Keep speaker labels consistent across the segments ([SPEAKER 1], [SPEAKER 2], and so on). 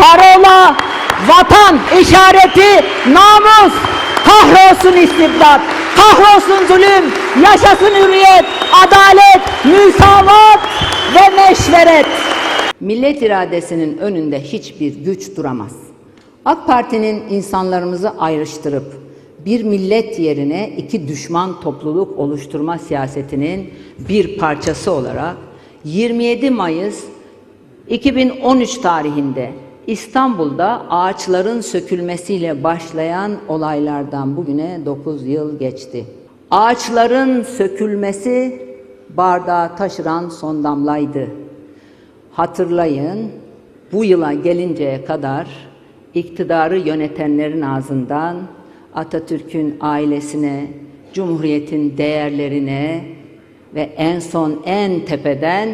[SPEAKER 1] parola, vatan işareti, namus, kahrolsun istibdat, kahrolsun zulüm, yaşasın hürriyet, adalet, müsavat ve meşveret. Millet iradesinin önünde hiçbir güç duramaz. AK Parti'nin insanlarımızı ayrıştırıp bir millet yerine iki düşman topluluk oluşturma siyasetinin bir parçası olarak 27 Mayıs 2013 tarihinde İstanbul'da ağaçların sökülmesiyle başlayan olaylardan bugüne 9 yıl geçti. Ağaçların sökülmesi bardağı taşıran son damlaydı. Hatırlayın, bu yıla gelinceye kadar iktidarı yönetenlerin ağzından Atatürk'ün ailesine, Cumhuriyet'in değerlerine ve en son en tepeden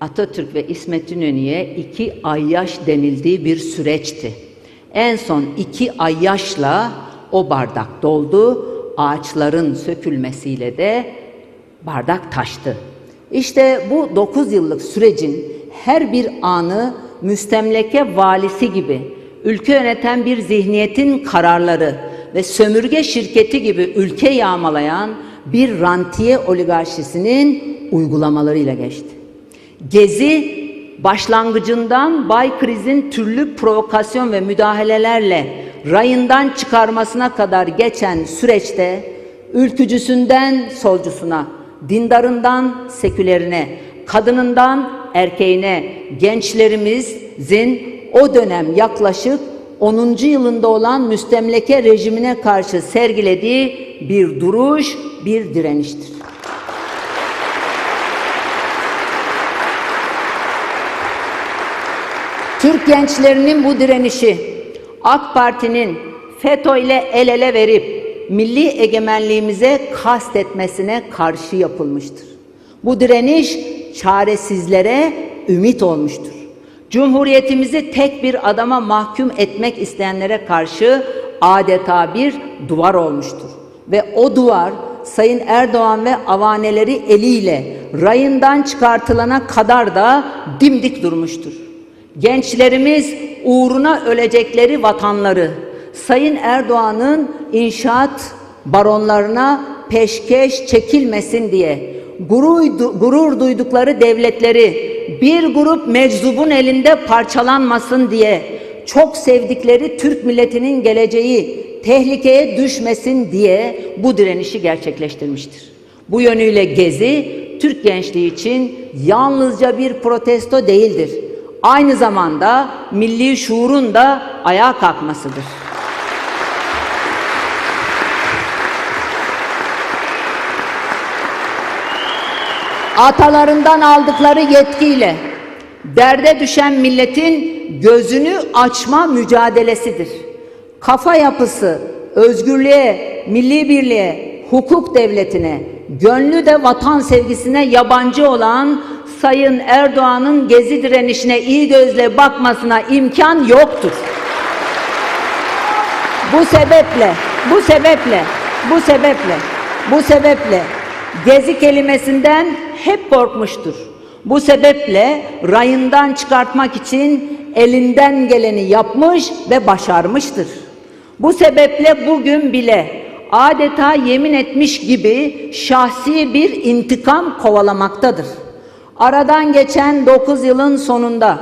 [SPEAKER 1] Atatürk ve İsmet İnönü'ye iki ayyaş denildiği bir süreçti. En son iki ayyaşla o bardak doldu, ağaçların sökülmesiyle de bardak taştı. İşte bu 9 yıllık sürecin her bir anı müstemleke valisi gibi ülke yöneten bir zihniyetin kararları ve sömürge şirketi gibi ülke yağmalayan bir rantiye oligarşisinin uygulamalarıyla geçti. Gezi başlangıcından Bay Kriz'in türlü provokasyon ve müdahalelerle rayından çıkarmasına kadar geçen süreçte ülkücüsünden solcusuna, dindarından sekülerine, kadınından erkeğine gençlerimizin o dönem yaklaşık 10. yılında olan müstemleke rejimine karşı sergilediği bir duruş, bir direniştir. Türk gençlerinin bu direnişi AK Parti'nin FETÖ ile el ele verip milli egemenliğimize kastetmesine karşı yapılmıştır. Bu direniş çaresizlere ümit olmuştur. Cumhuriyetimizi tek bir adama mahkum etmek isteyenlere karşı adeta bir duvar olmuştur. Ve o duvar Sayın Erdoğan ve avaneleri eliyle rayından çıkartılana kadar da dimdik durmuştur. Gençlerimiz uğruna ölecekleri vatanları Sayın Erdoğan'ın inşaat baronlarına peşkeş çekilmesin diye gurur, duydukları devletleri bir grup meczubun elinde parçalanmasın diye çok sevdikleri Türk milletinin geleceği tehlikeye düşmesin diye bu direnişi gerçekleştirmiştir. Bu yönüyle Gezi Türk gençliği için yalnızca bir protesto değildir. Aynı zamanda milli şuurun da ayağa kalkmasıdır. atalarından aldıkları yetkiyle derde düşen milletin gözünü açma mücadelesidir. Kafa yapısı özgürlüğe, milli birliğe, hukuk devletine, gönlü de vatan sevgisine yabancı olan Sayın Erdoğan'ın gezi direnişine iyi gözle bakmasına imkan yoktur. Bu sebeple, bu sebeple, bu sebeple, bu sebeple gezi kelimesinden hep korkmuştur. Bu sebeple rayından çıkartmak için elinden geleni yapmış ve başarmıştır. Bu sebeple bugün bile adeta yemin etmiş gibi şahsi bir intikam kovalamaktadır. Aradan geçen 9 yılın sonunda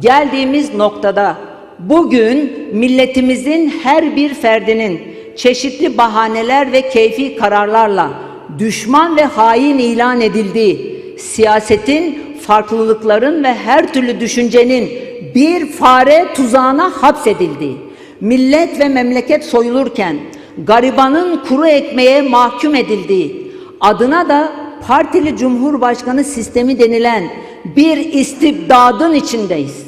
[SPEAKER 1] geldiğimiz noktada bugün milletimizin her bir ferdinin çeşitli bahaneler ve keyfi kararlarla düşman ve hain ilan edildiği, siyasetin, farklılıkların ve her türlü düşüncenin bir fare tuzağına hapsedildiği, millet ve memleket soyulurken garibanın kuru ekmeğe mahkum edildiği, adına da partili cumhurbaşkanı sistemi denilen bir istibdadın içindeyiz.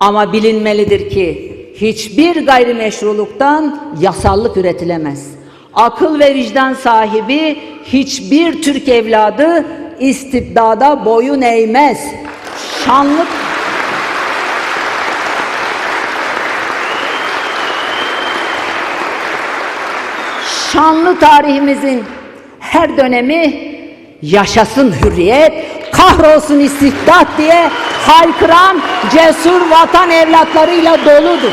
[SPEAKER 1] Ama bilinmelidir ki hiçbir gayrimeşruluktan yasallık üretilemez. Akıl ve vicdan sahibi hiçbir Türk evladı istibdada boyun eğmez. Şanlı şanlı tarihimizin her dönemi yaşasın hürriyet, kahrolsun istibdat diye haykıran cesur vatan evlatlarıyla doludur.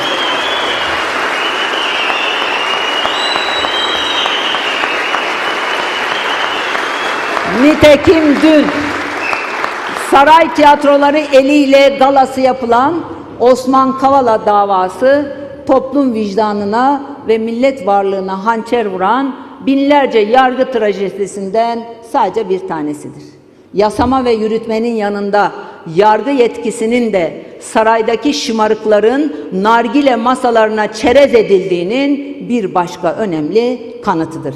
[SPEAKER 1] Nitekim dün saray tiyatroları eliyle galası yapılan Osman Kavala davası toplum vicdanına ve millet varlığına hançer vuran binlerce yargı trajedisinden sadece bir tanesidir. Yasama ve yürütmenin yanında yargı yetkisinin de saraydaki şımarıkların nargile masalarına çerez edildiğinin bir başka önemli kanıtıdır.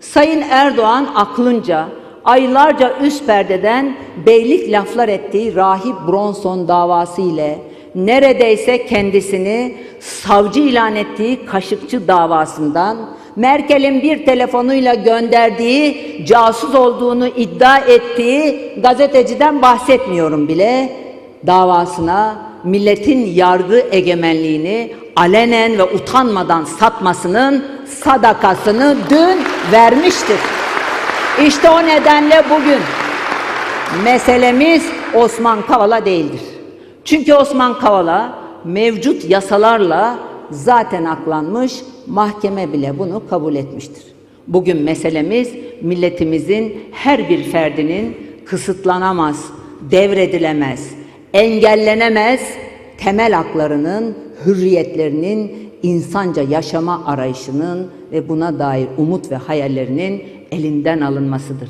[SPEAKER 1] Sayın Erdoğan aklınca aylarca üst perdeden beylik laflar ettiği Rahip Bronson davası ile neredeyse kendisini savcı ilan ettiği Kaşıkçı davasından Merkel'in bir telefonuyla gönderdiği casus olduğunu iddia ettiği gazeteciden bahsetmiyorum bile davasına milletin yargı egemenliğini alenen ve utanmadan satmasının sadakasını dün vermiştir. İşte o nedenle bugün meselemiz Osman Kavala değildir. Çünkü Osman Kavala mevcut yasalarla zaten aklanmış, mahkeme bile bunu kabul etmiştir. Bugün meselemiz milletimizin her bir ferdinin kısıtlanamaz, devredilemez, engellenemez temel haklarının, hürriyetlerinin, insanca yaşama arayışının ve buna dair umut ve hayallerinin elinden alınmasıdır.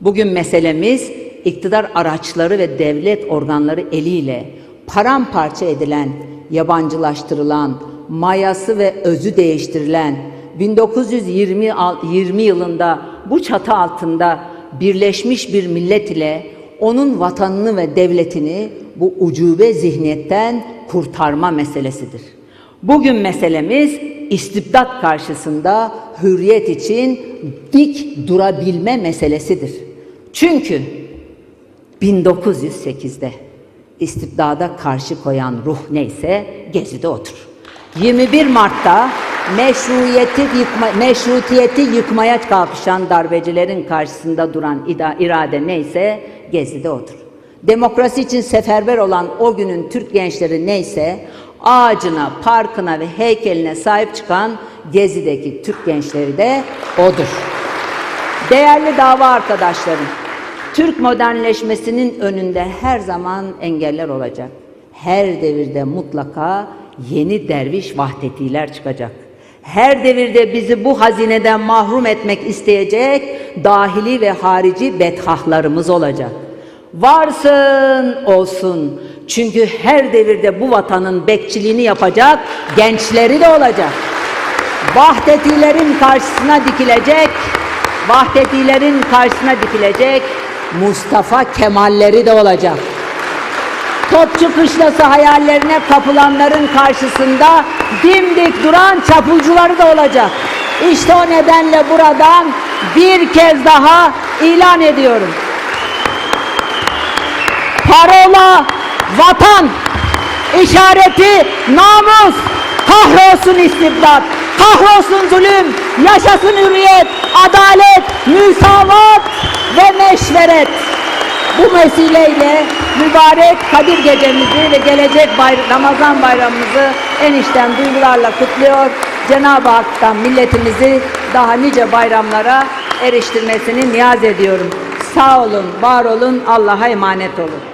[SPEAKER 1] Bugün meselemiz iktidar araçları ve devlet organları eliyle paramparça edilen, yabancılaştırılan, mayası ve özü değiştirilen 1920 20 yılında bu çatı altında birleşmiş bir millet ile onun vatanını ve devletini bu ucube zihniyetten kurtarma meselesidir. Bugün meselemiz istibdat karşısında hürriyet için dik durabilme meselesidir. Çünkü 1908'de istibdada karşı koyan ruh neyse Gezi'de otur. 21 Mart'ta meşruiyeti, yıkma, meşrutiyeti yıkmaya kalkışan darbecilerin karşısında duran irade neyse Gezi'de otur. Demokrasi için seferber olan o günün Türk gençleri neyse ağacına, parkına ve heykeline sahip çıkan Gezi'deki Türk gençleri de odur. Değerli dava arkadaşlarım, Türk modernleşmesinin önünde her zaman engeller olacak. Her devirde mutlaka yeni derviş vahdetiler çıkacak. Her devirde bizi bu hazineden mahrum etmek isteyecek dahili ve harici bedhahlarımız olacak. Varsın olsun. Çünkü her devirde bu vatanın bekçiliğini yapacak gençleri de olacak. Vahdetilerin karşısına dikilecek, Vahdetilerin karşısına dikilecek Mustafa Kemalleri de olacak. Topçu kışlası hayallerine kapılanların karşısında dimdik duran çapulcuları da olacak. İşte o nedenle buradan bir kez daha ilan ediyorum. Parola vatan, işareti namus, kahrolsun istibdat, kahrolsun zulüm, yaşasın hürriyet, adalet, müsavat ve meşveret. Bu vesileyle mübarek Kadir gecemizi ve gelecek bayr Ramazan bayramımızı en içten duygularla kutluyor. Cenab-ı Hak'tan milletimizi daha nice bayramlara eriştirmesini niyaz ediyorum. Sağ olun, var olun, Allah'a emanet olun.